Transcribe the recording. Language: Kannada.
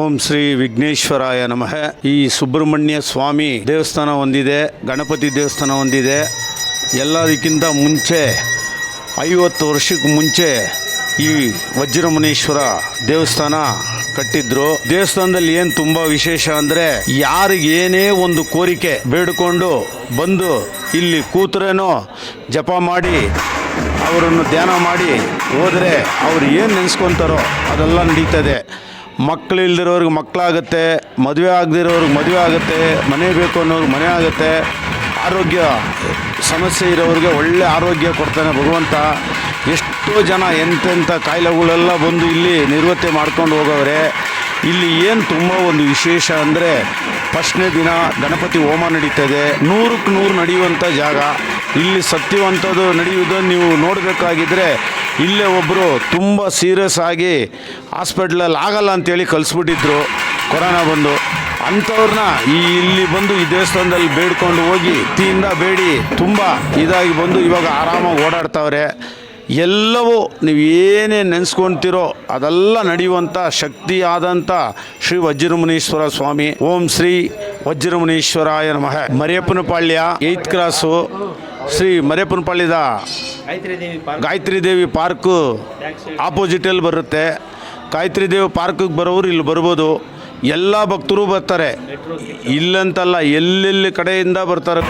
ಓಂ ಶ್ರೀ ವಿಘ್ನೇಶ್ವರಾಯ ನಮಃ. ಈ ಸುಬ್ರಹ್ಮಣ್ಯ ಸ್ವಾಮಿ ದೇವಸ್ಥಾನ ಹೊಂದಿದೆ ಗಣಪತಿ ದೇವಸ್ಥಾನ ಹೊಂದಿದೆ ಎಲ್ಲದಕ್ಕಿಂತ ಮುಂಚೆ, ಐವತ್ತು ವರ್ಷಕ್ಕೆ ಮುಂಚೆ ಈ ವಜ್ರಮುನೇಶ್ವರ ದೇವಸ್ಥಾನ ಕಟ್ಟಿದ್ರು. ದೇವಸ್ಥಾನದಲ್ಲಿ ಏನು ತುಂಬ ವಿಶೇಷ ಅಂದರೆ, ಯಾರಿಗೇನೇ ಒಂದು ಕೋರಿಕೆ ಬೇಡಿಕೊಂಡು ಬಂದು ಇಲ್ಲಿ ಕೂತ್ರೇನೋ ಜಪ ಮಾಡಿ, ಅವರನ್ನು ಧ್ಯಾನ ಮಾಡಿ ಹೋದರೆ ಅವ್ರು ಏನು ನೆನೆಸ್ಕೊತಾರೋ ಅದೆಲ್ಲ ನಡೀತದೆ. ಮಕ್ಕಳಿಲ್ದಿರೋರ್ಗೆ ಮಕ್ಕಳಾಗುತ್ತೆ ಮದುವೆ ಆಗದಿರೋರ್ಗೆ ಮದುವೆ ಆಗುತ್ತೆ, ಮನೆ ಬೇಕು ಅನ್ನೋರ್ಗೆ ಮನೆ ಆಗುತ್ತೆ. ಆರೋಗ್ಯ ಸಮಸ್ಯೆ ಇರೋರಿಗೆ ಒಳ್ಳೆ ಆರೋಗ್ಯ ಕೊಡ್ತಾನೆ ಭಗವಂತ. ಎಷ್ಟೋ ಜನ ಎಂತೆಂಥ ಕಾಯಿಲೆಗಳೆಲ್ಲ ಬಂದು ಇಲ್ಲಿ ನಿರ್ವಹಣೆ ಮಾಡ್ಕೊಂಡು ಹೋಗವ್ರೆ. ಇಲ್ಲಿ ಏನು ತುಂಬ ಒಂದು ವಿಶೇಷ ಅಂದರೆ ಫಸ್ಟ್ನೇ ದಿನ ಗಣಪತಿ ಹೋಮ ನಡೀತದೆ. ನೂರಕ್ಕೆ ನೂರು ನಡೆಯುವಂಥ ಜಾಗ. ಇಲ್ಲಿ ಸತ್ಯವಂಥದ್ದು ನಡೆಯುವುದನ್ನು ನೀವು ನೋಡಬೇಕಾಗಿದ್ದರೆ ಇಲ್ಲೇ ಒಬ್ಬರು ತುಂಬ ಸೀರಿಯಸ್ ಆಗಿ ಹಾಸ್ಪಿಟ್ಲಲ್ಲಿ ಆಗಲ್ಲ ಅಂತೇಳಿ ಕಲಿಸ್ಬಿಟ್ಟಿದ್ರು. ಕೊರೋನಾ ಬಂದು. ಅಂಥವ್ರನ್ನ ಈ ಇಲ್ಲಿ ಬಂದು ಈ ದೇವಸ್ಥಾನದಲ್ಲಿ ಬೇಡ್ಕೊಂಡು ಹೋಗಿ ತಿಂದ ಬೇಡಿ ತುಂಬ ಇದಾಗಿ ಬಂದು ಇವಾಗ ಆರಾಮಾಗಿ ಓಡಾಡ್ತವ್ರೆ. ಎಲ್ಲವೂ ನೀವು ಏನೇ ನೆನೆಸ್ಕೊಳ್ತಿರೋ ಅದೆಲ್ಲ ನಡೆಯುವಂಥ ಶಕ್ತಿಯಾದಂಥ ಶ್ರೀ ವಜ್ರಮುನೀಶ್ವರ ಸ್ವಾಮಿ. ಓಂ ಶ್ರೀ ವಜ್ರಮುನೀಶ್ವರಾಯ ನಮಃ. ಮರಿಯಪ್ಪನಪಾಳ್ಯ ಏಯ್ತ್ ಕ್ರಾಸು ಶ್ರೀ ಮರೇಪುನಪಾಳ್ಯದ ಗಾಯತ್ರಿ ದೇವಿ ಪಾರ್ಕ್ ಗಾಯತ್ರಿ ದೇವಿ ಪಾರ್ಕು ಆಪೋಸಿಟಲ್ಲಿ ಬರುತ್ತೆ. ಗಾಯತ್ರಿ ದೇವಿ ಪಾರ್ಕಿಗೆ ಬರೋರು ಇಲ್ಲಿ ಬರ್ಬೋದು. ಎಲ್ಲ ಭಕ್ತರು ಬರ್ತಾರೆ. ಇಲ್ಲಂತಲ್ಲ ಎಲ್ಲೆಲ್ಲಿ ಕಡೆಯಿಂದ ಬರ್ತಾರೆ?